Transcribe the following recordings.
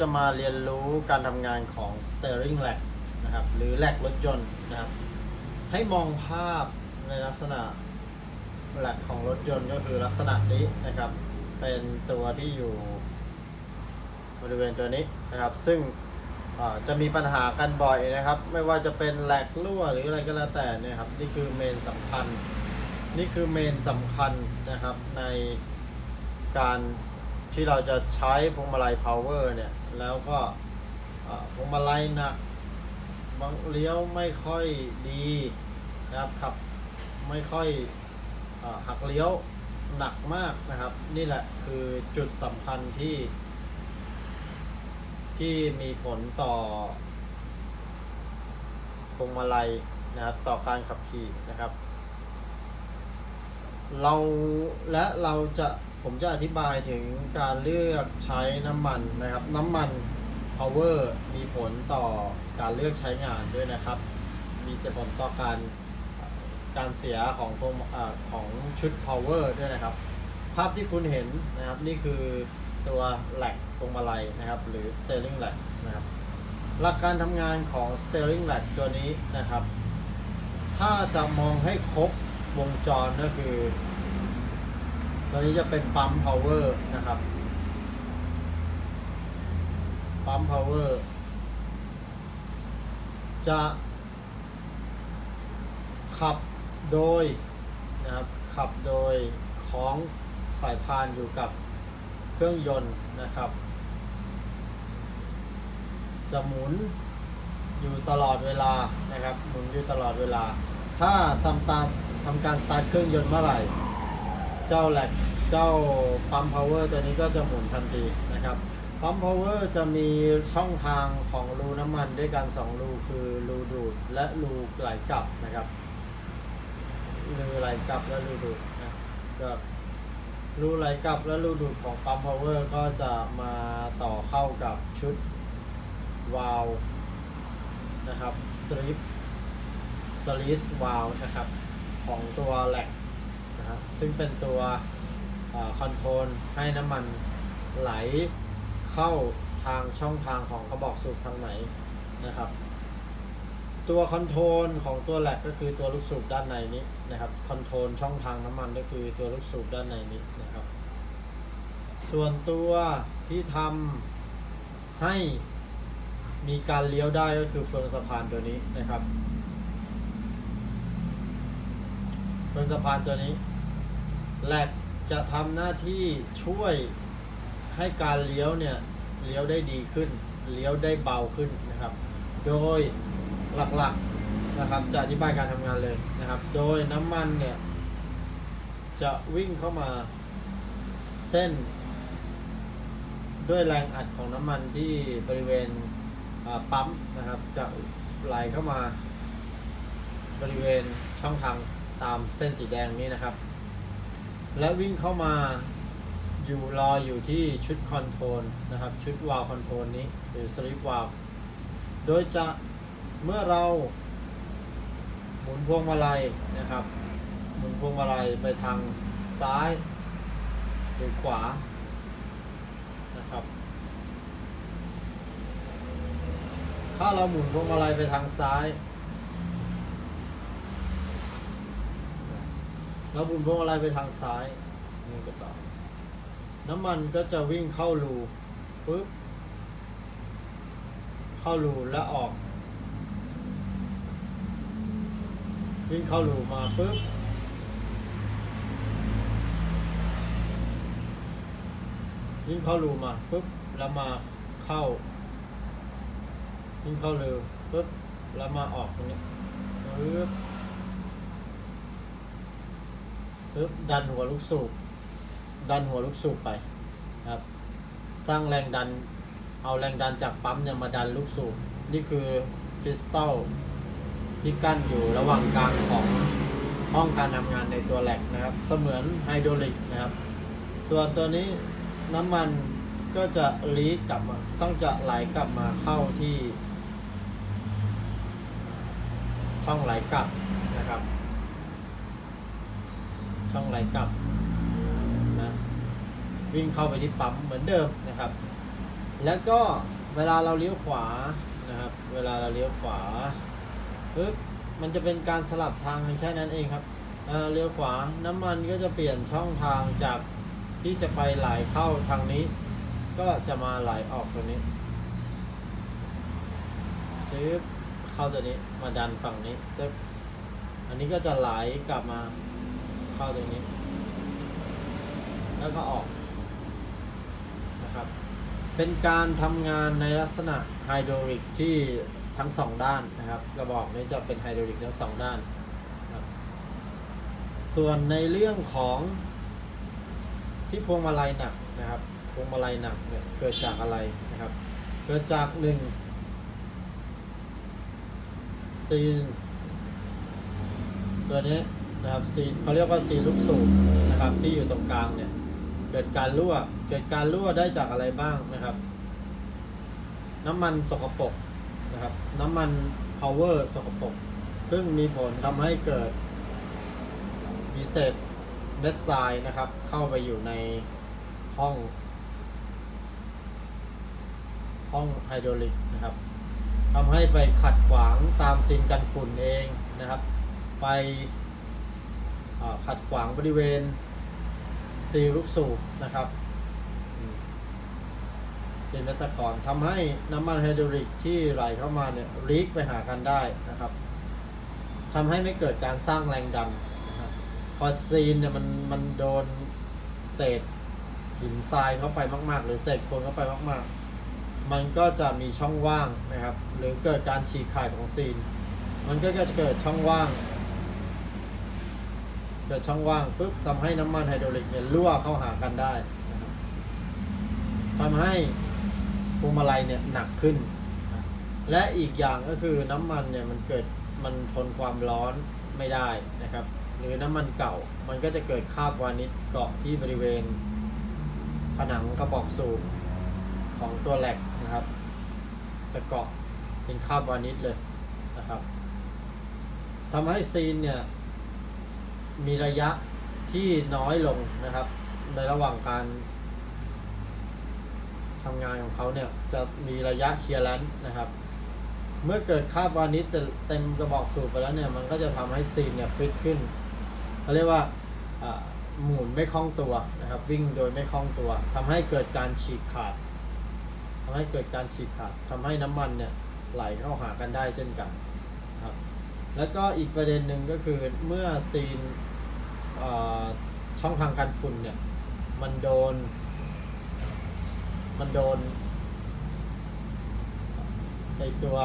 จะมาเรียนรู้การทำงานของ steering rack นะครับหรือแลกรถยนต์นะครับ ให้มองภาพในลักษณะแลกของรถยนต์ก็คือลักษณะนี้นะครับ เป็นตัวที่อยู่บริเวณตัวนี้นะครับ ซึ่งจะมีปัญหากันบ่อยนะครับ ไม่ว่าจะเป็นแหลกรั่วหรืออะไรก็แล้วแต่นี่ครับ นี่คือเมนสำคัญ นี่คือเมนสำคัญนะครับในการ ที่เราจะใช้พวงมาลัย power เนี่ย แล้วก็พวงมาลัยหนักบางเลี้ยวไม่ค่อยดีนะครับขับไม่ค่อยอหักเลี้ยวหนักมากนะครับ นี่แหละคือจุดสำคัญที่ ที่มีผลต่อพวงมาลัยนะครับต่อการขับขี่นะครับ เราและเราจะ ผมจะอธิบายถึงการเลือกใช้น้ำมันนะครับ น้ำมัน power มีผลต่อการเลือกใช้งานด้วยนะครับ มีผลต่อการการเสียของพวงอของชุด power ด้วยนะครับ ภาพที่คุณเห็นนะครับนี่คือตัวแหลกพวงมาลัยนะครับ หรือ steering rack นะครับ หลักการทำงานของ steering rack ตัวนี้นะครับ ถ้าจะมองให้ครบวงจรก็คือ ตัวนี้จะเป็นปั๊ม power นะครับ ปั๊ม power จะขับโดยนะครับ ขับโดยของสายพานอยู่กับเครื่องยนต์นะครับ จะหมุนอยู่ตลอดเวลานะครับ หมุนอยู่ตลอดเวลา ถ้าทำตาทำการสตาร์ทเครื่องยนต์เมื่อไหร่ เจ้าแหลกเจ้าปั๊มพาวเวอร์ตัวนี้ก็จะหมุนทันทีนะครับปั๊มพาวเวอร์จะมีช่องทางของรูน้ำมันด้วยกัน 2 รูคือรูดูดและรูไหลกลับนะครับรูไหลกลับและรูดูดนะก็รูไหลกลับและรูดูดของปั๊มพาวเวอร์ก็จะมาต่อเข้ากับชุดวาล์วนะครับสลิปสลิสวาล์วนะครับของตัวแหลก นะซึ่งเป็นตัวคอนโทรลให้น้ำมันไหลเข้าทางช่องทางของกระบอกสูบทางไหนนะครับ ตัวคอนโทรลของตัวแหลกก็คือตัวลูกสูบด้านในนี้นะครับคอนโทรลช่องทางน้ำมันก็คือตัวลูกสูบด้านในนี้นะครับ ส่วนตัวที่ทำให้มีการเลี้ยวได้ก็คือเฟืองสะพานตัวนี้นะครับ เฟืองสะพานตัวนี้ แลกจะทำหน้าที่ช่วยให้การเลี้ยวเนี่ยเลี้ยวได้ดีขึ้น เลี้ยวได้เบาขึ้นนะครับ โดยหลักๆนะครับจะอธิบายการทำงานเลยนะครับ โดยน้ำมันเนี่ยจะวิ่งเข้ามาเส้น ด้วยแรงอัดของน้ำมันที่บริเวณปั๊มนะครับ จะไหลเข้ามา บริเวณช่องทางตามเส้นสีแดงนี้นะครับ และวิ่งเข้ามาอยู่รออยู่ที่ชุดคอนโทรลนะครับ ชุดวาล์วคอนโทรลนี้หรือสลิปวาล์วโดยจะเมื่อเราหมุนพวงมาลัยนะครับ หมุนพวงมาลัยไปทางซ้ายหรือขวานะครับ ถ้าเราหมุนพวงมาลัยไปทางซ้าย เราหมุนพวงมาลัยไปทางซ้ายนี่ก็ต่อน้ำมันก็จะวิ่งเข้ารูปุ๊บเข้ารูแล้วออก วิ่งเข้ารูมาปุ๊บวิ่งเข้ารูมาปุ๊บแล้วมาเข้าวิ่งเข้ารูปุ๊บแล้วมาออกตรงนี้ปุ๊บ ปึ๊บดันหัวลูกสูบดันหัวลูกสูบไปครับ สร้างแรงดัน เอาแรงดันจากปั๊มเนี่ยมาดันลูกสูบนี่คือคริสตัลที่กั้นอยู่ระหว่างกลางของห้องการทำงานในตัวแหลกนะครับ เสมือนไฮดรอลิกนะครับ ส่วนตัวนี้น้ำมันก็จะลีดกลับมาต้องจะไหลกลับมาเข้าที่ ช่องไหลกลับนะครับ ช่องไหลกลับนะวิ่งเข้าไปที่ปั๊มเหมือนเดิมนะครับ แล้วก็เวลาเราเลี้ยวขวานะครับ เวลาเราเลี้ยวขวาปึ๊บมันจะเป็นการสลับทางแค่นั้นเองครับเออเลี้ยวขวาน้ำมันก็จะเปลี่ยนช่องทางจากที่จะไปไหลเข้าทางนี้ ก็จะมาไหลออกตรงนี้ซื้อเข้าตัวนี้มาดันฝั่งนี้ปึ๊บอันนี้ก็จะไหลกลับมา เข้าตรงนี้ แล้วก็ออกนะครับ เป็นการทำงานในลักษณะไฮดรอลิกที่ทั้งสองด้านนะครับ กระบอกนี้จะเป็นไฮดรอลิกทั้งสองด้าน ส่วนในเรื่องของที่พวงมาลัยหนักนะครับ พวงมาลัยหนักเนี่ยเกิดจากอะไรนะครับ เกิดจากหนึ่งซีนตัวนี้ นะครับซีนเขาเรียกว่าซีนลูกสูบนะครับที่อยู่ตรงกลางเนี่ยเกิดการรั่วเกิดการรั่วได้จากอะไรบ้างนะครับ น้ำมันสกปรกนะครับน้ำมัน power สกปรกซึ่งมีผลทำให้เกิดมีเศษเม็ดทรายนะครับ เข้าไปอยู่ในห้อง ห้องไฮดรอลิกนะครับทำให้ไปขัดขวางตามซีนกันฝุ่นเองนะครับ ไป ขัดขวางบริเวณซีลลูกสูบนะครับเป็นเมตกรทำให้น้ำมันไฮดรอลิกที่ไหลเข้ามาเนี่ยลีกไปหากันได้นะครับทำให้ไม่เกิดการสร้างแรงดันนะครับพอซีนเนี่ยมันมันโดนเศษหินทรายเข้าไปมาก ๆ หรือเศษโคลนเข้าไปมาก ๆ มันก็จะมีช่องว่างนะครับ หรือเกิดการฉีกขาดของซีน มันก็จะเกิดช่องว่าง เกิดช่องว่างปุ๊บทำให้น้ำมันไฮดรอลิกเนี่ยรั่วเข้าหากันได้ทำให้พวงมาลัยเนี่ยหนักขึ้น และอีกอย่างก็คือน้ำมันเนี่ยมันเกิดมันทนความร้อนไม่ได้นะครับ หรือน้ำมันเก่ามันก็จะเกิดคราบวานิชเกาะที่บริเวณ ผนังกระบอกสูบของตัวแหลกนะครับ จะเกาะเป็นคราบวานิชเลยนะครับทำให้ซีนเนี่ย มีระยะที่น้อยลงนะครับ ในระหว่างการทำงานของเขาเนี่ยจะมีระยะเคลียร์แลนซ์นะครับ เมื่อเกิดคราบวานิชเต็มกระบอกสูบไปแล้วเนี่ยมันก็จะทำให้ซีนเนี่ยฟิตขึ้นเขาเรียกว่าหมุนไม่คล่องตัวนะครับ วิ่งโดยไม่คล่องตัวทำให้เกิดการฉีกขาดทำให้เกิดการฉีกขาดทำให้น้ำมันเนี่ยไหลเข้าหากันได้เช่นกัน แล้วก็อีกประเด็นหนึ่งก็คือเมื่อซีนช่องทางการฝุ่นเนี่ย มันโดน มันโดนในตัว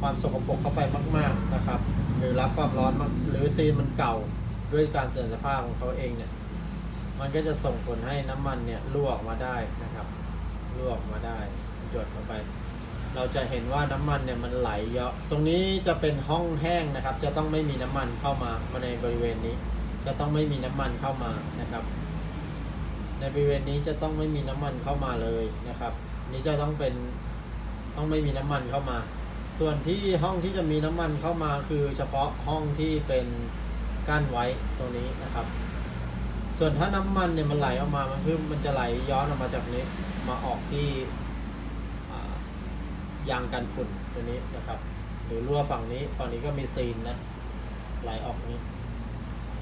ความสกปรกเข้าไปมาก ๆนะครับ หรือรับความร้อนมากหรือซีนมันเก่าด้วยการเสื่อมสภาพของเขาเองเนี่ย มันก็จะส่งผลให้น้ำมันเนี่ยรั่วออกมาได้นะครับรั่วออกมาได้หยดเข้าไป เราจะเห็นว่าน้ำมันเนี่ยมันไหลเยอะตรงนี้จะเป็นห้องแห้งนะครับ จะต้องไม่มีน้ำมันเข้ามามาในบริเวณนี้ จะต้องไม่มีน้ำมันเข้ามานะครับ ในบริเวณนี้จะต้องไม่มีน้ำมันเข้ามาเลยนะครับ นี้จะต้องเป็นต้องไม่มีน้ำมันเข้ามา ส่วนที่ห้องที่จะมีน้ำมันเข้ามาคือเฉพาะห้องที่เป็นกั้นไว้ตรงนี้นะครับ ส่วนถ้าน้ำมันเนี่ยมันไหลออกมามันคือมันจะไหลย้อนออกมาจากนี้มาออกที่ ยางกันฝุ่นตัวนี้นะครับ หรือรั่วฝั่งนี้ฝั่งนี้ก็มีซีนนะไหลออกนี้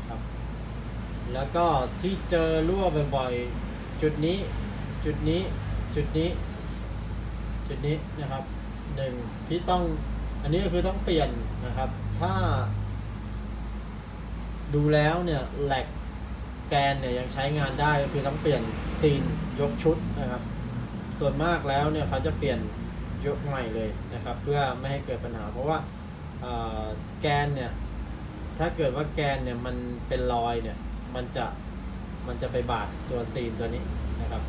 ครับ แล้วก็ที่เจอรั่วบ่อยๆจุดนี้จุดนี้จุดนี้จุดนี้นะครับหนึ่งที่ต้องอันนี้ก็คือต้องเปลี่ยนนะครับ ถ้า ดูแล้วเนี่ยแหลกแกนเนี่ยยังใช้งานได้ก็คือต้องเปลี่ยนซีนยกชุดนะครับ ส่วนมากแล้วเนี่ยเขาจะเปลี่ยน ยกใหม่เลยนะครับ เพื่อไม่ให้เกิดปัญหา เพราะว่าแกนเนี่ยถ้าเกิดว่าแกนเนี่ยมันเป็นรอยเนี่ยมันจะมันจะไปบาดตัวซีนตัวนี้นะครับ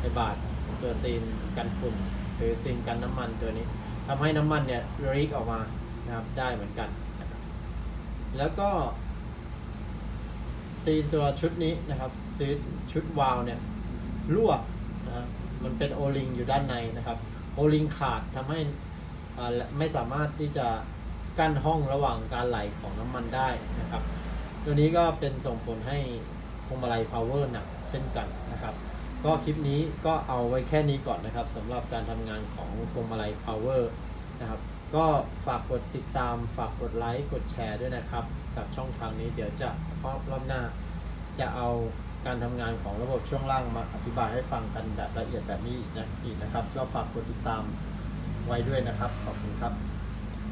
ไปบาดตัวซีนกันฝุ่นหรือซีนกันน้ำมันตัวนี้ทำให้น้ำมันเนี่ยรีกออกมานะครับได้เหมือนกันนะครับแล้วก็ซีนตัวชุดนี้นะครับซีนชุดวาล์วเนี่ยรั่วนะฮะมันเป็นโอลิงอยู่ด้านในนะครับ โอลิงขาดทำให้ไม่สามารถที่จะกั้นห้องระหว่างการไหลของน้ำมันได้นะครับ ตัวนี้ก็เป็นส่งผลให้พวงมาลัยพาวเวอร์หนักเช่นกันนะครับ ก็คลิปนี้ก็เอาไว้แค่นี้ก่อนนะครับสำหรับการทำงานของพวงมาลัย power นะครับ ก็ฝากกดติดตามฝากกดไลค์กดแชร์ด้วยนะครับ กับช่องทางนี้เดี๋ยวจะรอบรอบหน้าจะเอา การทำงานของระบบช่วงล่างมาอธิบายให้ฟังกันแบบละเอียดแบบนี้อีกนะอีกนะครับก็ฝากกดติดตามไว้ด้วยนะครับ ขอบคุณครับ